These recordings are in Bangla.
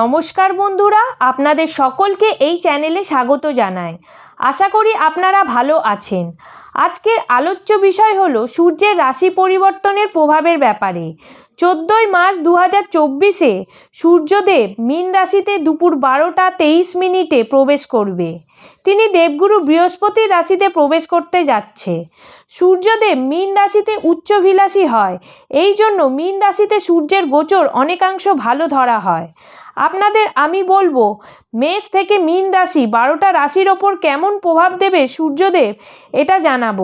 নমস্কার বন্ধুরা, আপনাদের সকলকে এই চ্যানেলে স্বাগত জানাই। আশা করি আপনারা ভালো আছেন। আজকের আলোচ্য বিষয় হলো সূর্যের রাশি পরিবর্তনের প্রভাবের ব্যাপারে। চোদ্দোই মার্চ দু হাজার চব্বিশে সূর্যদেব মীন রাশিতে দুপুর বারোটা তেইশ মিনিটে প্রবেশ করবে। তিনি দেবগুরু বৃহস্পতির রাশিতে প্রবেশ করতে যাচ্ছে। সূর্যদেব মীন রাশিতে উচ্চভিলাষী হয়। এই জন্য মীন রাশিতে সূর্যের গোচর অনেকাংশ ভালো ধরা হয়। আপনাদের আমি বলব, মেষ থেকে মীন রাশি বারোটা রাশির ওপর কেমন প্রভাব দেবে সূর্যদেব, এটা জানাব।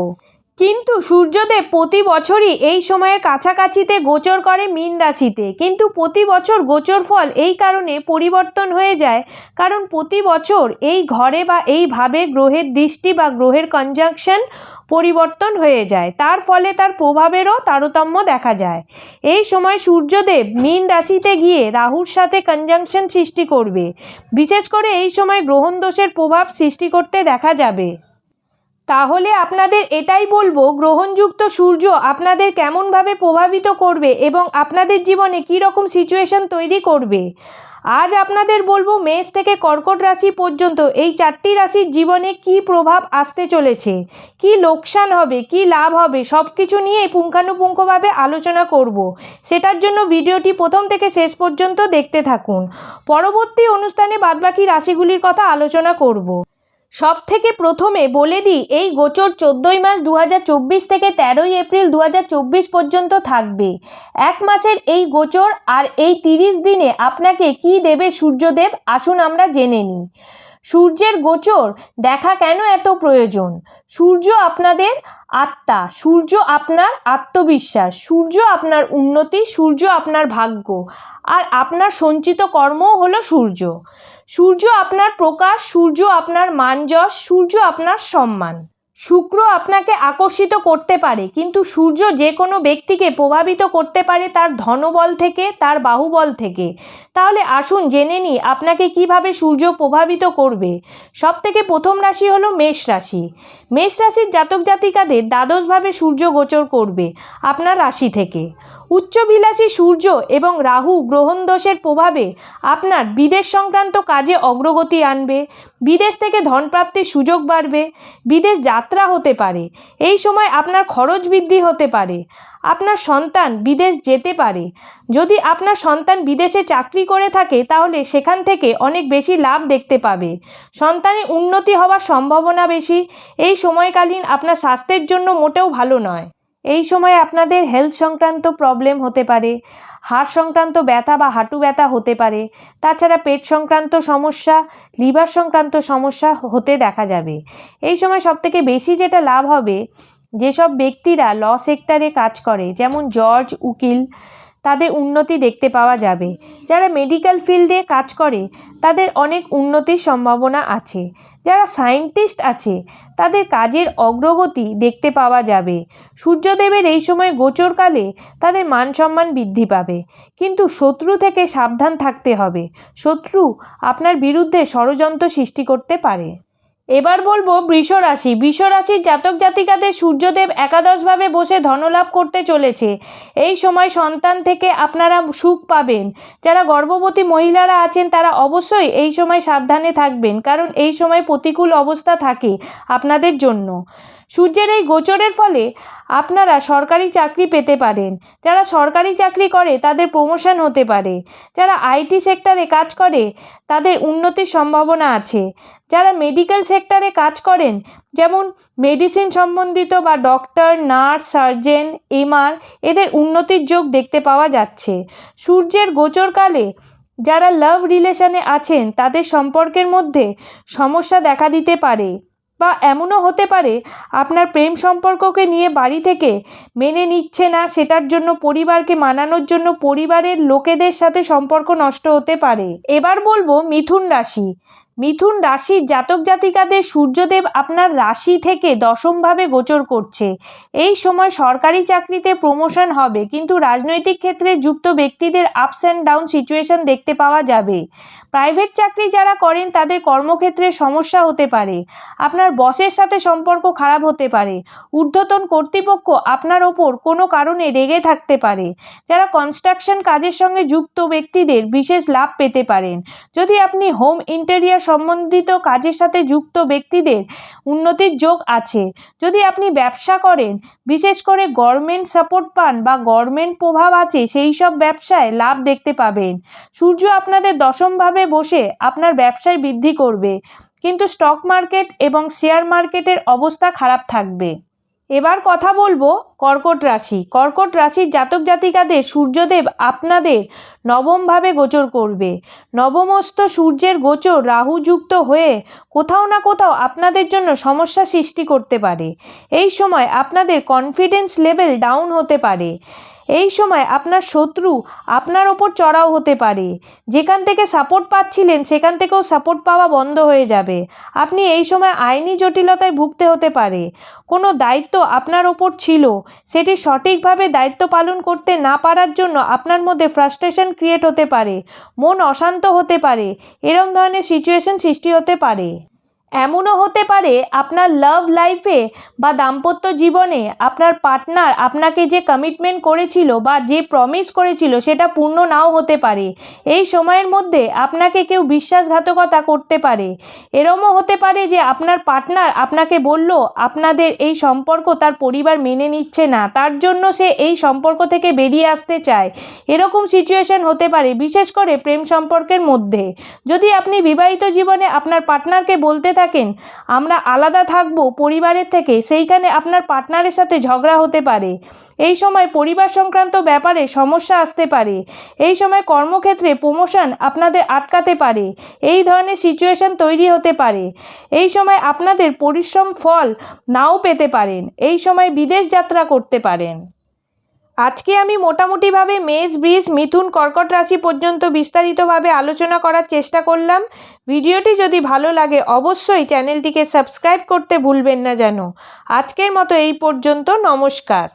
কিন্তু সূর্যদেব প্রতি বছরই এই সময়ের কাছাকাছিতে গোচর করে মীন রাশিতে। কিন্তু প্রতি বছর গোচর ফল এই কারণে পরিবর্তন হয়ে যায়, কারণ প্রতি বছর এই ঘরে বা এইভাবে গ্রহের দৃষ্টি বা গ্রহের কনজাংশন পরিবর্তন হয়ে যায়। তার ফলে তার প্রভাবেরও তারতম্য দেখা যায়। এই সময় সূর্যদেব মীন রাশিতে গিয়ে রাহুর সাথে কনজাংশন সৃষ্টি করবে। বিশেষ করে এই সময় গ্রহণ দোষের প্রভাব সৃষ্টি করতে দেখা যাবে। তাহলে আপনাদের এটাই বলব, গ্রহণযুক্ত সূর্য আপনাদের কেমনভাবে প্রভাবিত করবে এবং আপনাদের জীবনে কী রকম সিচুয়েশন তৈরি করবে। আজ আপনাদের বলব, মেষ থেকে কর্কট রাশি পর্যন্ত এই চারটি রাশির জীবনে কি প্রভাব আসতে চলেছে, কি লোকসান হবে, কি লাভ হবে সব কিছু নিয়ে পুঙ্খানুপুঙ্খভাবে আলোচনা করব। সেটার জন্য ভিডিওটি প্রথম থেকে শেষ পর্যন্ত দেখতে থাকুন। পরবর্তী অনুষ্ঠানে বাদবাকি রাশিগুলির কথা আলোচনা করব। সব থেকে প্রথমে বলে দিই, এই গোচর চোদ্দই মাস দু হাজার চব্বিশ থেকে তেরোই এপ্রিল দু হাজার চব্বিশ পর্যন্ত থাকবে। এক মাসের এই গোচর আর এই তিরিশ দিনে আপনাকে কি দেবে সূর্যদেব? আসুন আমরা জেনে নিই। সূর্যের গোচর দেখা কেন এত প্রয়োজন? সূর্য আপনাদের আত্মা, সূর্য আপনার আত্মবিশ্বাস, সূর্য আপনার উন্নতি, সূর্য আপনার ভাগ্য, আর আপনার সঞ্চিত কর্মও হলো সূর্য। সূর্য আপনার প্রকাশ, সূর্য আপনার মানযশ সূর্য আপনার সম্মান। শুক্র আপনাকে আকর্ষিত করতে পারে, কিন্তু সূর্য যে কোনো ব্যক্তিকে প্রভাবিত করতে পারে তার ধনবল থেকে, তার বাহুবল থেকে। তাহলে আসুন জেনে নিই আপনাকে কীভাবে সূর্য প্রভাবিত করবে। সব থেকে প্রথম রাশি হলো মেষ রাশি। মেষ রাশির জাতক জাতিকাদের দ্বাদশভাবে সূর্য গোচর করবে আপনার রাশি থেকে। উচ্চবিলাসী সূর্য এবং রাহু গ্রহণ দোষের প্রভাবে আপনার বিদেশ সংক্রান্ত কাজে অগ্রগতি আনবে, বিদেশ থেকে ধনপ্রাপ্তির সুযোগ বাড়বে, বিদেশ যাত্রা হতে পারে, এই সময় আপনার খরচ বৃদ্ধি হতে পারে, আপনার সন্তান বিদেশ যেতে পারে। যদি আপনার সন্তান বিদেশে চাকরি করে থাকে, তাহলে সেখান থেকে অনেক বেশি লাভ দেখতে পাবে। সন্তানের উন্নতি হওয়ার সম্ভাবনা বেশি, এই সময়কালীন আপনার স্বাস্থ্যের জন্য মোটেও ভালো নয়। এই সময় আপনাদের হেলথ সংক্রান্ত প্রবলেম হতে পারে, হাড় সংক্রান্ত ব্যথা বা হাঁটু ব্যথা হতে পারে, তাছাড়া পেট সংক্রান্ত সমস্যা, লিভার সংক্রান্ত সমস্যা হতে দেখা যাবে। এই সময় সবথেকে বেশি যেটা লাভ হবে, যেসব ব্যক্তিরা ল সেক্টরে কাজ করে, যেমন জর্জ উকিল তাদের উন্নতি দেখতে পাওয়া যাবে। যারা মেডিকেল ফিল্ডে কাজ করে, তাদের অনেক উন্নতির সম্ভাবনা আছে। যারা সায়েন্টিস্ট আছে, তাদের কাজের অগ্রগতি দেখতে পাওয়া যাবে। সূর্যদেবের এই সময় গোচরকালে তাদের মান সম্মান বৃদ্ধি পাবে। কিন্তু শত্রু থেকে সাবধান থাকতে হবে। শত্রু আপনার বিরুদ্ধে ষড়যন্ত্র সৃষ্টি করতে পারে। এবার বলব বৃষ রাশি। বৃষ রাশির জাতক জাতিকাদের সূর্যদেব একাদশভাবে বসে ধনলাভ করতে চলেছে। এই সময় সন্তান থেকে আপনারা সুখ পাবেন। যারা গর্ভবতী মহিলারা আছেন, তারা অবশ্যই এই সময় সাবধানে থাকবেন। কারণ এই সময় প্রতিকূল অবস্থা থাকে আপনাদের জন্য। সূর্যের এই গোচরের ফলে আপনারা সরকারি চাকরি পেতে পারেন। যারা সরকারি চাকরি করে, তাদের প্রমোশন হতে পারে। যারা আইটি সেক্টরে কাজ করে, তাদের উন্নতির সম্ভাবনা আছে। যারা মেডিকেল সেক্টরে কাজ করেন, যেমন মেডিসিন সম্বন্ধিত বা ডক্টর নার্স সার্জেন এমআর এদের উন্নতির যোগ দেখতে পাওয়া যাচ্ছে। সূর্যের গোচরকালে যারা লাভ রিলেশনে আছেন, তাদের সম্পর্কের মধ্যে সমস্যা দেখা দিতে পারে। বা এমনও হতে পারে আপনার প্রেম সম্পর্ককে নিয়ে বাড়ি থেকে মেনে নিচ্ছে না, সেটার জন্য পরিবারকে মানানোর জন্য পরিবারের লোকেদের সাথে সম্পর্ক নষ্ট হতে পারে। এবার বলব মিথুন রাশি। মিথুন রাশির জাতক জাতিকাদের সূর্যদেব আপনার রাশি থেকে দশমভাবে গোচর করছে। এই সময় সরকারি চাকরিতে প্রমোশন হবে, কিন্তু রাজনৈতিক ক্ষেত্রে যুক্ত ব্যক্তিদের আপস অ্যান্ড ডাউন সিচুয়েশন দেখতে পাওয়া যাবে। প্রাইভেট চাকরি যারা করেন, তাদের কর্মক্ষেত্রে সমস্যা হতে পারে। আপনার বসের সাথে সম্পর্ক খারাপ হতে পারে। ঊর্ধ্বতন কর্তৃপক্ষ আপনার ওপর কোনো কারণে রেগে থাকতে পারে। যারা কনস্ট্রাকশন কাজের সঙ্গে যুক্ত ব্যক্তিদের বিশেষ লাভ পেতে পারেন। যদি আপনি হোম ইন্টেরিয়ার সম্বন্ধিত কাজের সাথে যুক্ত ব্যক্তিদের উন্নতির যোগ আছে। যদি আপনি ব্যবসা করেন, বিশেষ করে গভর্নমেন্ট সাপোর্ট পান বা গভর্নমেন্ট প্রভাব আছে, সেই সব ব্যবসায় লাভ দেখতে পাবেন। সূর্য আপনাদের দশমভাবে বসে আপনার ব্যবসায় বৃদ্ধি করবে। কিন্তু স্টক মার্কেট এবং শেয়ার মার্কেটের অবস্থা খারাপ থাকবে। এবার কথা বলব কর্কট রাশি। কর্কট রাশির জাতক জাতিকাদের সূর্যদেব আপনাদের নবমভাবে গোচর করবে। নবমস্ত সূর্যের গোচর রাহুযুক্ত হয়ে কোথাও না কোথাও আপনাদের জন্য সমস্যা সৃষ্টি করতে পারে। এই সময় আপনাদের কনফিডেন্স লেভেল ডাউন হতে পারে। এই সময় আপনার শত্রু আপনার ওপর চড়াও হতে পারে। যেখান থেকে সাপোর্ট পাচ্ছিলেন, সেখান থেকেও সাপোর্ট পাওয়া বন্ধ হয়ে যাবে। আপনি এই সময় আইনি জটিলতায় ভুগতে হতে পারে। কোনো দায়িত্ব আপনার ওপর ছিল, সেটি সঠিকভাবে দায়িত্ব পালন করতে না পারার জন্য আপনার মধ্যে ফ্রাস্ট্রেশন ক্রিয়েট হতে পারে, মন অশান্ত হতে পারে, এরম ধরনের সিচুয়েশন সৃষ্টি হতে পারে। এমনও হতে পারে আপনার লাভ লাইফে বা দাম্পত্য জীবনে আপনার পার্টনার আপনাকে যে কমিটমেন্ট করেছিল বা যে প্রমিস করেছিল সেটা পূর্ণ নাও হতে পারে। এই সময়ের মধ্যে আপনাকে কেউ বিশ্বাসঘাতকতা করতে পারে। এরমও হতে পারে যে আপনার পার্টনার আপনাকে বলল, আপনাদের এই সম্পর্ক তার পরিবার মেনে নিচ্ছে না। তার জন্য সে এই সম্পর্ক থেকে বেরিয়ে আসতে চায়। এরকম সিচুয়েশন হতে পারে, বিশেষ করে প্রেম সম্পর্কের মধ্যে। যদি আপনি বিবাহিত জীবনে আপনার পার্টনারকে বলতে থাকেন। আমরা আলাদা থাকব পরিবারের থেকে, সেইখানে আপনার পার্টনারের সাথে ঝগড়া হতে পারে। এই সময় পরিবার সংক্রান্ত ব্যাপারে সমস্যা আসতে পারে। এই সময় কর্মক্ষেত্রে প্রমোশন আপনাদের আটকাতে পারে। এই ধরনের সিচুয়েশন তৈরি হতে পারে। এই সময় আপনাদের পরিশ্রম ফল নাও পেতে পারেন। এই সময় বিদেশ যাত্রা করতে পারেন। আজকে আমি মোটামুটিভাবে মেজ ব্রিজ মিথুন, কর্কট রাশি পর্যন্ত বিস্তারিতভাবে আলোচনা করার চেষ্টা করলাম। ভিডিওটি যদি ভালো লাগে অবশ্যই চ্যানেলটিকে সাবস্ক্রাইব করতে ভুলবেন না যেন। আজকের মতো এই পর্যন্ত, নমস্কার।